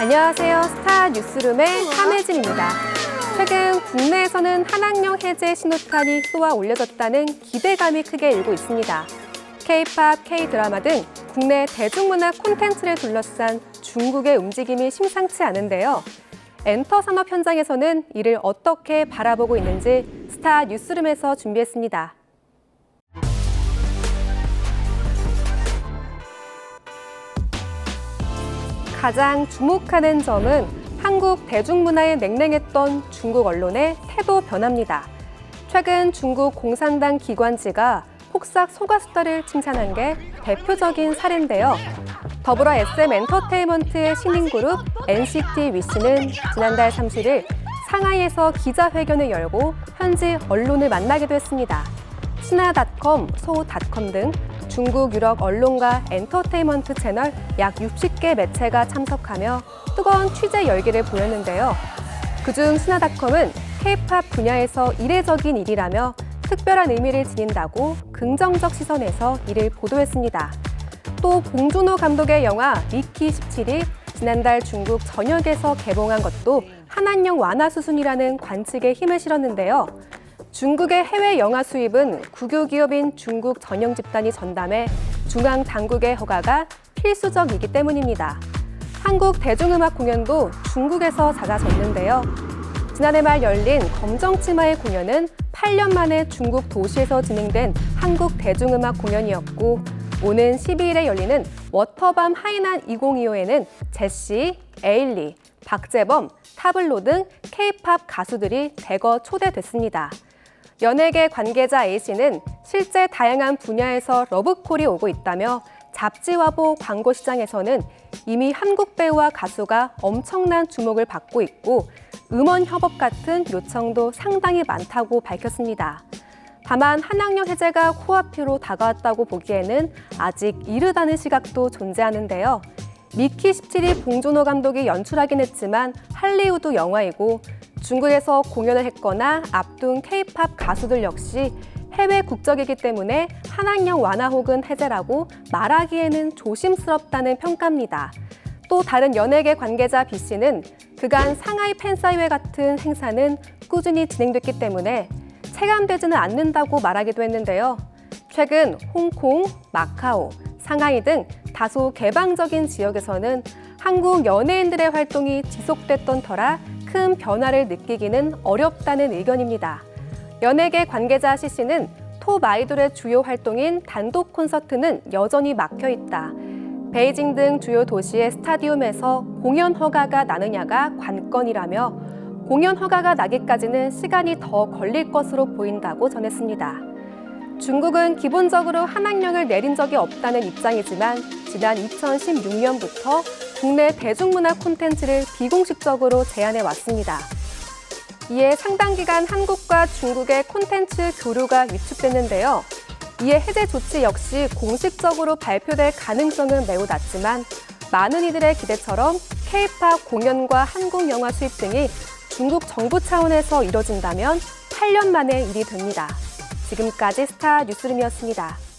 안녕하세요. 스타 뉴스룸의 함혜진입니다. 최근 국내에서는 한학령 해제 신호탄이 쏘아 올려졌다는 기대감이 크게 일고 있습니다. K-팝, K-드라마 등 국내 대중문화 콘텐츠를 둘러싼 중국의 움직임이 심상치 않은데요. 엔터 산업 현장에서는 이를 어떻게 바라보고 있는지 스타 뉴스룸에서 준비했습니다. 가장 주목하는 점은 한국 대중문화에 냉랭했던 중국 언론의 태도 변화입니다. 최근 중국 공산당 기관지가 폭삭 소가수다를 칭찬한 게 대표적인 사례인데요. 더불어 SM 엔터테인먼트의 신인그룹 NCT 위시는 지난달 30일 상하이에서 기자회견을 열고 현지 언론을 만나기도 했습니다. 신화닷컴, 소닷컴 등 중국 유럽 언론과 엔터테인먼트 채널 약 60개 매체가 참석하며 뜨거운 취재 열기를 보였는데요. 그중 신화닷컴은 K-팝 분야에서 이례적인 일이라며 특별한 의미를 지닌다고 긍정적 시선에서 이를 보도했습니다. 또 봉준호 감독의 영화 미키 17이 지난달 중국 전역에서 개봉한 것도 한한령 완화 수순이라는 관측에 힘을 실었는데요. 중국의 해외 영화 수입은 국유 기업인 중국 전용 집단이 전담해 중앙 당국의 허가가 필수적이기 때문입니다. 한국 대중음악 공연도 중국에서 잦아졌는데요. 지난해 말 열린 검정치마의 공연은 8년 만에 중국 도시에서 진행된 한국 대중음악 공연이었고 오는 12일에 열리는 워터밤 하이난 2025에는 제시, 에일리, 박재범, 타블로 등 K-팝 가수들이 대거 초대됐습니다. 연예계 관계자 A씨는 실제 다양한 분야에서 러브콜이 오고 있다며 잡지화보 광고 시장에서는 이미 한국 배우와 가수가 엄청난 주목을 받고 있고 음원 협업 같은 요청도 상당히 많다고 밝혔습니다. 다만 한학령 해제가 코앞으로 다가왔다고 보기에는 아직 이르다는 시각도 존재하는데요. 미키 17이 봉준호 감독이 연출하긴 했지만 할리우드 영화이고 중국에서 공연을 했거나 앞둔 K-팝 가수들 역시 해외 국적이기 때문에 한학령 완화 혹은 해제라고 말하기에는 조심스럽다는 평가입니다. 또 다른 연예계 관계자 B 씨는 그간 상하이 팬사이회 같은 행사는 꾸준히 진행됐기 때문에 체감되지는 않는다고 말하기도 했는데요. 최근 홍콩, 마카오, 상하이 등 다소 개방적인 지역에서는 한국 연예인들의 활동이 지속됐던 터라 큰 변화를 느끼기는 어렵다는 의견입니다. 연예계 관계자 CC는 톱 아이돌의 주요 활동인 단독 콘서트는 여전히 막혀 있다. 베이징 등 주요 도시의 스타디움에서 공연 허가가 나느냐가 관건이라며 공연 허가가 나기까지는 시간이 더 걸릴 것으로 보인다고 전했습니다. 중국은 기본적으로 한학령을 내린 적이 없다는 입장이지만 지난 2016년부터 국내 대중문화 콘텐츠를 비공식적으로 제안해 왔습니다. 이에 상당 기간 한국과 중국의 콘텐츠 교류가 위축됐는데요. 이에 해제 조치 역시 공식적으로 발표될 가능성은 매우 낮지만 많은 이들의 기대처럼 K-팝 공연과 한국 영화 수입 등이 중국 정부 차원에서 이뤄진다면 8년 만의 일이 됩니다. 지금까지 스타 뉴스룸이었습니다.